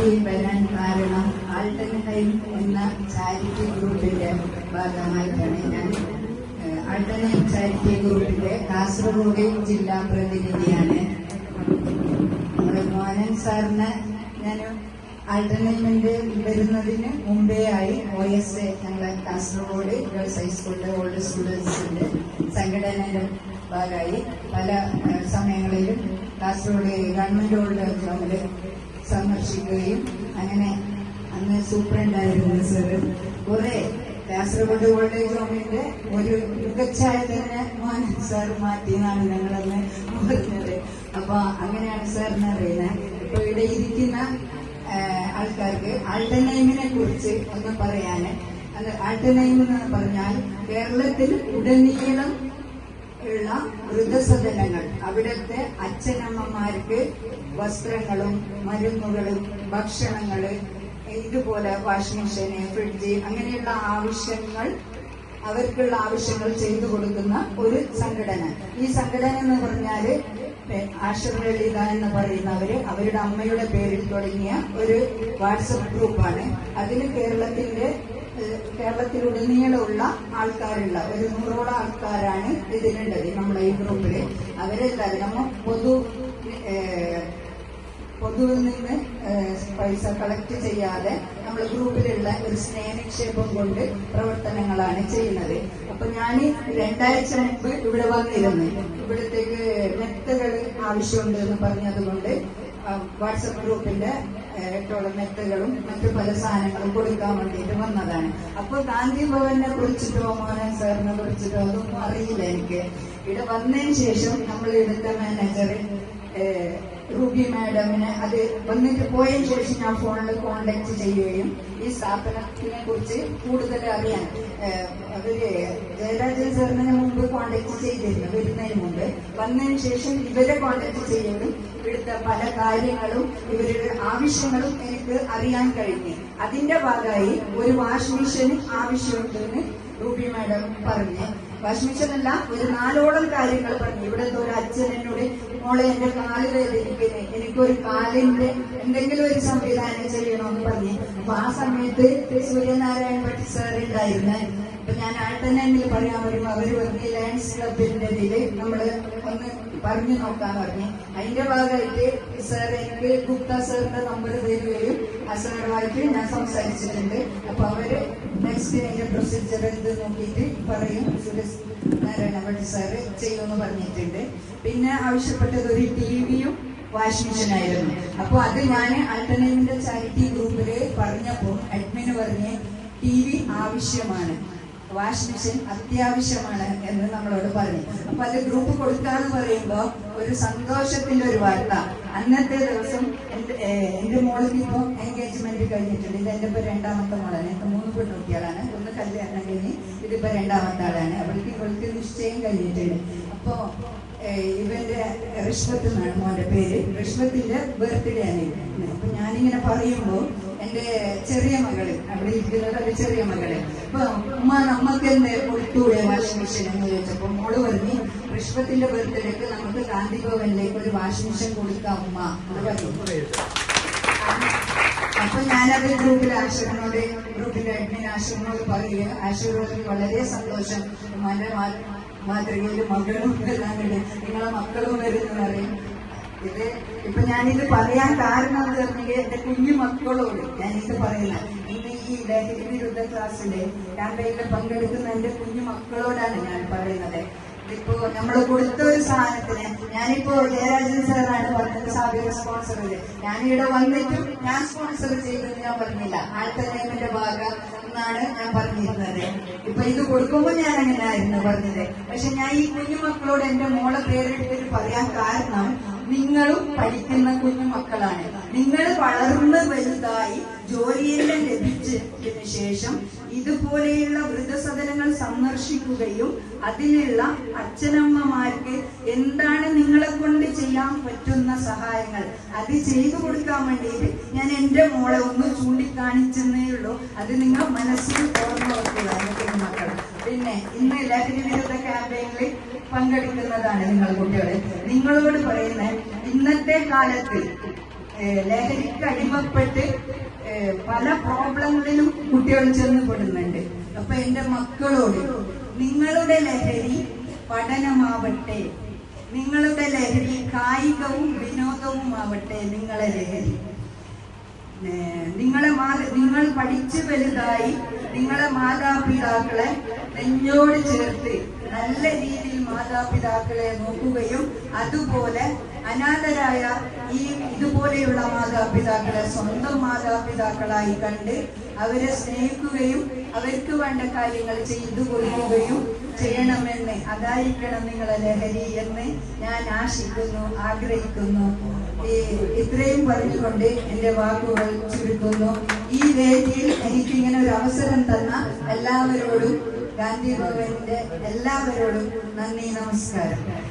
കൂടി വരാൻ കാരണം ആൾട്ടൻഹൈം എന്ന ചാരിറ്റി ഗ്രൂപ്പിന്റെ ഭാഗമായിട്ടാണ് ഞാൻ ആൾട്ടൻഹൈം ചാരിറ്റി ഗ്രൂപ്പിന്റെ കാസർഗോഡ് ജില്ലാ പ്രതിനിധിയാണ്. നമ്മുടെ മോഹനൻ സാറിന് ഞാൻ ആൾട്ടർനേറ്റ്മെന്റ് വരുന്നതിന് മുമ്പേ ആയി ഒ എസ് എ ഞങ്ങളെ കാസർഗോഡ് ഗേൾസ് ഹൈസ്കൂളിലെ ഓൾഡ് സ്റ്റുഡൻസിന്റെ സംഘടനയുടെ ഭാഗമായി പല സമയങ്ങളിലും കാസർഗോഡ് ഗവൺമെന്റ് ഓൾഡ് ഹോമിൽ സന്ദർശിക്കുകയും അങ്ങനെ അന്ന് സൂപ്രണ്ടായിരുന്നു സർ കുറെ കാസർഗോഡ് ഓൾഡ് ഏജ് ഹോമിന്റെ ഒരു മികച്ചായ തന്നെ മോഹൻ സാർ മാറ്റി എന്നാണ് ഞങ്ങളന്ന് പറഞ്ഞത്. അപ്പൊ അങ്ങനെയാണ് സാറിന് അറിയുന്നത്. ഇപ്പൊ ഇവിടെ ഇരിക്കുന്ന ആൾക്കാർക്ക് ആൾട്ടനൈമിനെ കുറിച്ച് ഒന്ന് പറയാന്. അത് ആൾട്ടനൈം എന്ന് പറഞ്ഞാൽ കേരളത്തിൽ ഉടനീളം ഉള്ള വൃദ്ധസദനങ്ങൾ അവിടുത്തെ അച്ഛനമ്മമാർക്ക് വസ്ത്രങ്ങളും മരുന്നുകളും ഭക്ഷണങ്ങൾ ഇതുപോലെ വാഷിംഗ് മെഷീന് ഫ്രിഡ്ജ് അങ്ങനെയുള്ള ആവശ്യങ്ങൾ അവർക്കുള്ള ആവശ്യങ്ങൾ ചെയ്തു കൊടുക്കുന്ന ഒരു സംഘടന. ഈ സംഘടന എന്ന് പറഞ്ഞാൽ ആശ്രലളിത എന്ന് പറയുന്നവര് അവരുടെ അമ്മയുടെ പേരിൽ തുടങ്ങിയ ഒരു വാട്സപ്പ് ഗ്രൂപ്പാണ്. അതിന് കേരളത്തിന്റെ കേരളത്തിലുടനീളമുള്ള ആൾക്കാരുള്ള ഒരു നൂറോളം ആൾക്കാരാണ് ഇതിനുള്ളത് നമ്മളെ ഈ ഗ്രൂപ്പിൽ. അവരെല്ലാവരും പൊതു പൊതുവിൽ നിന്ന് പൈസ കളക്ട് ചെയ്യാതെ നമ്മൾ ഗ്രൂപ്പിലുള്ള ഒരു സ്നേഹനിക്ഷേപം കൊണ്ട് പ്രവർത്തനങ്ങളാണ് ചെയ്യുന്നത്. അപ്പൊ ഞാൻ രണ്ടാഴ്ച മുമ്പ് ഇവിടെ വന്നിരുന്നു. ഇവിടത്തേക്ക് മെത്തകൾ ആവശ്യമുണ്ട് എന്ന് പറഞ്ഞതുകൊണ്ട് വാട്സപ്പ് ഗ്രൂപ്പിന്റെ ഏറ്റവും മെത്തകളും മറ്റു പല സാധനങ്ങളും കൊടുക്കാൻ വേണ്ടിയിട്ട് വന്നതാണ്. അപ്പൊ ഗാന്ധി ഭവനെ കുറിച്ചിട്ടോ മോഹൻ സാറിനെ കുറിച്ചിട്ടോ അതൊന്നും അറിയില്ല എനിക്ക്. ഇവിടെ വന്നതിന് ശേഷം നമ്മൾ ഇവിടുത്തെ മാനേജർ റൂബി മാഡമിനെ അത് വന്നിട്ട് പോയതിനു ശേഷം ഞാൻ ഫോണിൽ കോണ്ടാക്ട് ചെയ്യുകയും ഈ സ്ഥാപനത്തിനെ കുറിച്ച് കൂടുതൽ അറിയാൻ അത് ജയരാജൻ സാറിനെ മുമ്പ് കോണ്ടാക്ട് ചെയ്തിരുന്നു വരുന്നതിന് മുമ്പ്. വന്നതിന് ശേഷം ഇവരെ കോണ്ടാക്ട് ചെയ്യുകയും ഇവിടുത്തെ പല കാര്യങ്ങളും ഇവരുടെ ആവശ്യങ്ങളും എനിക്ക് അറിയാൻ കഴിഞ്ഞു. അതിന്റെ ഭാഗമായി ഒരു വാഷ് മെഷീൻ ആവശ്യമുണ്ടെന്ന് റൂബി മാഡം പറഞ്ഞ്. വാഷ് മെഷീൻ അല്ല ഒരു നാലോളം കാര്യങ്ങൾ പറഞ്ഞു. ഇവിടുത്തെ ഒരു അച്ഛൻ എന്നോട് മോളെ എന്റെ കാൽ വേദനിക്കുന്നു എനിക്കൊരു കാലിന്റെ എന്തെങ്കിലും ഒരു സംവിധാനം ചെയ്യണമെന്ന് പറഞ്ഞു. അപ്പൊ ആ സമയത്ത് സൂര്യനാരായണ ഭട്ട് സാർ ഉണ്ടായിരുന്നു. അപ്പൊ ഞാൻ ആൾട്ടനയിൽ പറയാൻ വരും. അവർ പറഞ്ഞു ലയൺസ് ക്ലബിന്റെ ഇതിൽ നമ്മൾ ഒന്ന് പറഞ്ഞു നോക്കാൻ പറഞ്ഞു. അതിന്റെ ഭാഗമായിട്ട് സാർ എനിക്ക് ഗുപ്ത സാറിന്റെ നമ്പർ തരികയും ആ സാറുമായിട്ട് ഞാൻ സംസാരിച്ചിട്ടുണ്ട്. അപ്പൊ അവർ നെക്സ്റ്റ് അതിന്റെ പ്രൊസീജിയർ എന്ത് നോക്കിയിട്ട് പറയും. നാരായണ ഭട്ട് സാറ് ചെയ്യുമെന്ന് പറഞ്ഞിട്ടുണ്ട്. പിന്നെ ആവശ്യപ്പെട്ടത് ഒരു ടി വിയും വാഷിംഗ് മെഷീൻ ആയിരുന്നു. അപ്പൊ അത് ഞാൻ ആൾട്ടർനേറ്റീവിന്റെ ചാരിറ്റി ഗ്രൂപ്പിൽ പറഞ്ഞപ്പോൾ അഡ്മിന് പറഞ്ഞ് ടി വി ആവശ്യമാണ്. വാഷിംഗ് മെഷീൻ അത്യാവശ്യമാണ് എന്ന് നമ്മളോട് പറഞ്ഞു. അപ്പൊ അത് ഗ്രൂപ്പ് കൊടുക്കാന്ന് പറയുമ്പോ ഒരു സന്തോഷത്തിന്റെ ഒരു വാർത്ത. അന്നത്തെ ദിവസം എന്റെ മോൾക്ക് ഇപ്പൊ എൻഗേജ്മെന്റ് കഴിഞ്ഞിട്ടുണ്ട്. ഇത് എന്റെ ഇപ്പൊ രണ്ടാമത്തെ മോളാണ്. എനിക്ക് മൂന്ന് പെൺകുട്ടികളാണ്. ഒന്ന് കല്യാണം കഴിഞ്ഞ് ഇതിപ്പോ രണ്ടാമത്തെ ആളാണ്. അവൾക്ക് ഇവൾക്ക് നിശ്ചയം കഴിഞ്ഞിട്ടുണ്ട്. അപ്പോ ഇവന്റെ റിഷ്വത്ത് എന്നാണ് മോന്റെ പേര്. റിഷ്വത്തിന്റെ ബർത്ത്ഡേ ആണ്. അപ്പൊ ഞാനിങ്ങനെ പറയുമ്പോ എന്റെ ചെറിയ മകൾ. അവിടെ ഇരിക്കുന്നത് ഒരു ചെറിയ മകൾ. അപ്പൊ ഉമ്മ നമ്മക്ക് എന്ത് കൊടുത്തൂടെ വാഷിംഗ് മെഷീൻ എന്ന് ചോദിച്ചപ്പോ മോൾ പറഞ്ഞു റിഷ്വത്തിന്റെ ബർത്ത്ഡേക്ക് നമുക്ക് ഗാന്ധി ഭവനിലേക്ക് ഒരു വാഷിംഗ് മെഷീൻ കൊടുക്കാം ഉമ്മ. അപ്പൊ ഞാനത് ഗ്രൂപ്പിൽ ആശുവിനോട് ഗ്രൂപ്പിന്റെ അഡ്മിൻ ആശുവിനോട് പറയുക ആശുവിനോട് വളരെ സന്തോഷം. ഉമ്മാന്റെ മാതൃകയിലും മകളും എല്ലാം നിങ്ങളെ മക്കളും വരുന്നു പറയും. ഇത് ഇപ്പൊ ഞാനിത് പറയാൻ കാരണം എന്ന് പറഞ്ഞെങ്കിൽ എന്റെ കുഞ്ഞു മക്കളോട് ഞാനിത് പറയുന്നത് ഇന്ന് ഈ ലഹരി വിരുദ്ധ ക്ലാസ്സിലെ ക്യാമ്പയിനിൽ പങ്കെടുക്കുന്ന എന്റെ കുഞ്ഞു മക്കളോടാണ് ഞാൻ പറയുന്നത്. ഇപ്പോ നമ്മൾ കൊടുത്ത ഒരു സാധനത്തിന് ഞാനിപ്പോ ജയരാജൻ സാറാണ് പറഞ്ഞത് സാബിക സ്പോൺസർ ചെയ്ത് ഞാനിവിടെ വന്നിട്ടും ഞാൻ സ്പോൺസർ ചെയ്തെന്ന് ഞാൻ പറഞ്ഞില്ല. ആൾട്ടർനേറ്റീവിന്റെ ഭാഗം എന്നാണ് ഞാൻ പറഞ്ഞിരുന്നത്. ഇപ്പൊ ഇത് കൊടുക്കുമ്പോൾ ഞാൻ അങ്ങനെ ആയിരുന്നു പറഞ്ഞത്. പക്ഷെ ഞാൻ ഈ കുഞ്ഞുമക്കളോട് എന്റെ മോളെ പേരെടുത്തിട്ട് പറയാൻ കാരണം നിങ്ങളും പഠിക്കുന്ന കുഞ്ഞു മക്കളാണ്. നിങ്ങൾ വളർന്ന് വലുതായി ജോലിയെല്ലാം ലഭിച്ചതിന് ശേഷം ഇതുപോലെയുള്ള വൃദ്ധസദനങ്ങൾ സന്ദർശിക്കുകയും അതിലുള്ള അച്ഛനമ്മമാർക്ക് എന്താണ് നിങ്ങളെ കൊണ്ട് ചെയ്യാൻ പറ്റുന്ന സഹായങ്ങൾ അത് ചെയ്തു കൊടുക്കാൻ വേണ്ടിയിട്ട് ഞാൻ എന്റെ മോളെ ഒന്ന് ചൂണ്ടിക്കാണിച്ചെന്നേ ഉള്ളൂ. അത് നിങ്ങൾ മനസ്സിൽ ഓർമ്മ കുഞ്ഞുമക്കൾ പിന്നെ ഇന്ന് ലഹരി വിരുദ്ധ ക്യാമ്പയിനിൽ പങ്കെടുക്കുന്നതാണ് നിങ്ങൾ കുട്ടികളെ. നിങ്ങളോട് പറയുന്ന ഇന്നത്തെ കാലത്ത് ലഹരിക്ക് അടിമപ്പെട്ട് പല പ്രോബ്ലങ്ങളിലും കുട്ടികൾ ചെന്നുപെടുന്നുണ്ട്. അപ്പൊ എന്റെ മക്കളോട് നിങ്ങളുടെ ലഹരി പഠനമാവട്ടെ നിങ്ങളുടെ ലഹരി കായികവും വിനോദവുമാവട്ടെ നിങ്ങളെ ലഹരി. നിങ്ങളെ നിങ്ങൾ പഠിച്ച് വലുതായി നിങ്ങളെ മാതാപിതാക്കളെ നെഞ്ഞോട് ചേർത്ത് നല്ല രീതിയിൽ മാതാപിതാക്കളെ നോക്കുകയും അതുപോലെ അനാഥരായ ഈ ഇതുപോലെയുള്ള മാതാപിതാക്കളെ സ്വന്തം മാതാപിതാക്കളായി കണ്ട് അവരെ സ്നേഹിക്കുകയും അവർക്ക് വേണ്ട കാര്യങ്ങൾ ചെയ്തു കൊടുക്കുകയും ചെയ്യണമെന്ന് അതായിരിക്കണം നിങ്ങളെ ലഹരി എന്ന് ഞാൻ ആശിക്കുന്നു ആഗ്രഹിക്കുന്നു. ഇത്രയും പറഞ്ഞുകൊണ്ട് എന്റെ വാക്കുകൾ ചുരുക്കുന്നു. ഈ വേദിയിൽ എനിക്ക് ഇങ്ങനെ ഒരു അവസരം തന്ന എല്ലാവരോടും ഗാന്ധി ഭവന്റെ എല്ലാവരോടും നന്ദി നമസ്കാരം.